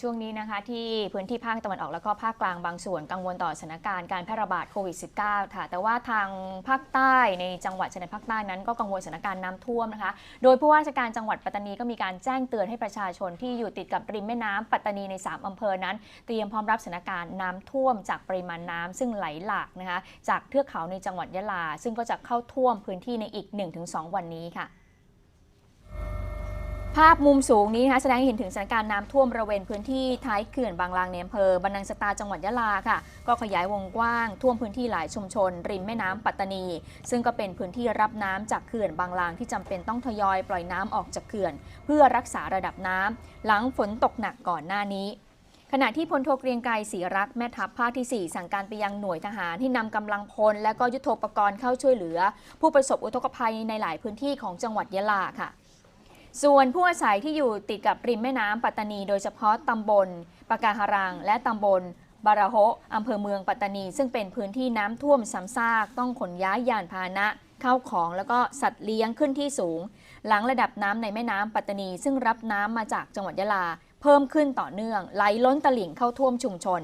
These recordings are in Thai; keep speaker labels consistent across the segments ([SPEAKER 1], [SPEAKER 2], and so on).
[SPEAKER 1] ช่วงนี้นะคะที่พื้นที่ภาคตะวันออกแล้วก็ภาคกลางบางส่วนกังวลต่อสถานการณ์การแพร่ระบาดโควิด -19 ค่ะ แต่ว่าทางภาคใต้ในจังหวัดชายแดนภาคใต้นั้นก็กังวลสถานการณ์น้ำท่วมนะคะ โดยผู้ว่าราชการจังหวัดปัตตานีก็มีการแจ้งเตือนให้ประชาชนที่อยู่ติดกับริมแม่น้ำปัตตานีใน 3อำเภอนั้น เตรียมพร้อมรับสถานการณ์น้ำท่วม จากปริมาณน้ำซึ่งไหลหลากนะคะจากเทือกเขาในจังหวัดยะลา ซึ่งก็จะเข้าท่วมพื้นที่ในอีก 1-2 วันนี้ค่ะ ภาพมุมสูงนี้นะคะแสดงให้เห็นถึงสถานการณ์น้ำท่วมบริเวณพื้นที่ท้ายเขื่อนบางลางในอำเภอบรรนังสตาจังหวัดยะลาค่ะ ก็ขยายวงกว้างท่วมพื้นที่หลายชุมชน ริมแม่น้ำปัตตานี ซึ่งก็เป็นพื้นที่รับน้ำจากเขื่อนบางลางที่จำเป็นต้องทยอยปล่อยน้ำออกจากเขื่อน เพื่อรักษาระดับน้ำหลังฝนตกหนักก่อนหน้านี้ขณะที่พลโทเกรียงไกรศรีรักษ์แม่ทัพภาคที่ 4 สั่งการไปยังหน่วยทหารที่นำกำลังพล และก็ยุทโธปกรณ์เข้าช่วยเหลือ ผู้ประสบอุทกภัยในหลายพื้นที่ของจังหวัดยะลาค่ะ ส่วนผู้อาศัยที่อยู่ติดกับริมแม่น้ำปัตตานี โดยเฉพาะตำบลปากาหารัง และตำบลบาราโฮอำเภอเมืองปัตตานี ซึ่งเป็นพื้นที่น้ำท่วมซ้ำซากต้องขนย้ายยานพาหนะเข้าของแล้วก็สัตว์เลี้ยงขึ้นที่สูง หลังระดับน้ำในแม่น้ำปัตตานี ซึ่งรับน้ำมาจากจังหวัดยะลา เพิ่มขึ้นต่อเนื่องไหลล้นตลิ่งเข้าท่วมชุมชน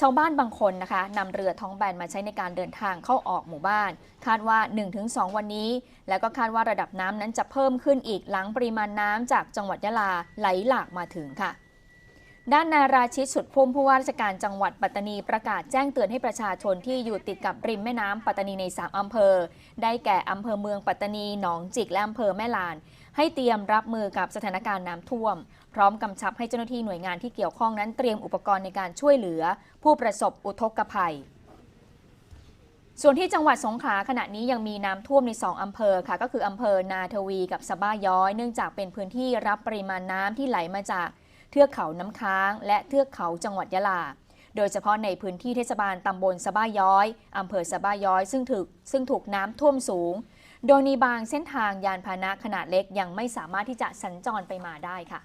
[SPEAKER 1] ชาวบ้านบางคนนะคะนำเรือท้องแบนมาใช้ในการเดินทางเข้าออกหมู่บ้าน คาดว่า 1-2 วันนี้ แล้วก็คาดว่าระดับน้ำนั้นจะเพิ่มขึ้นอีกหลังปริมาณน้ำจากจังหวัดยะลาไหลหลากมาถึงค่ะ ด้านนาราชิตสุดพุ่มผู้ว่าราชการจังหวัดปัตตานีประกาศแจ้งเตือนให้ประชาชนที่อยู่ติดกับริมแม่น้ำปัตตานีใน 3 อำเภอ ได้แก่อำเภอเมืองปัตตานี หนองจิก และอำเภอแม่ลาน ให้เตรียมรับมือกับสถานการณ์น้ำท่วม พร้อมกำชับให้เจ้าหน้าที่หน่วยงานที่เกี่ยวข้องนั้นเตรียมอุปกรณ์ในการช่วยเหลือ ผู้ประสบอุทกภัยส่วนที่จังหวัดสงขลาขณะนี้ยังมีน้ำท่วมใน 2อำเภอค่ะ ก็คืออำเภอนาทวีกับสะบ้าย้อย เนื่องจากเป็นพื้นที่รับปริมาณน้ำที่ไหลมาจาก ทือกเขาน้ำค้าง และเทือกเขาจังหวัดยะลา โดยเฉพาะในพื้นที่เทศบาลตำบลสะบ้าย้อยอำเภอสะบ้าย้อยซึ่งถูกซึ่งถูกน้ำท่วมสูง โดยมีบางเส้นทางยานพาหนะขนาดเล็กยังไม่สามารถที่จะสัญจรไปมาได้ค่ะ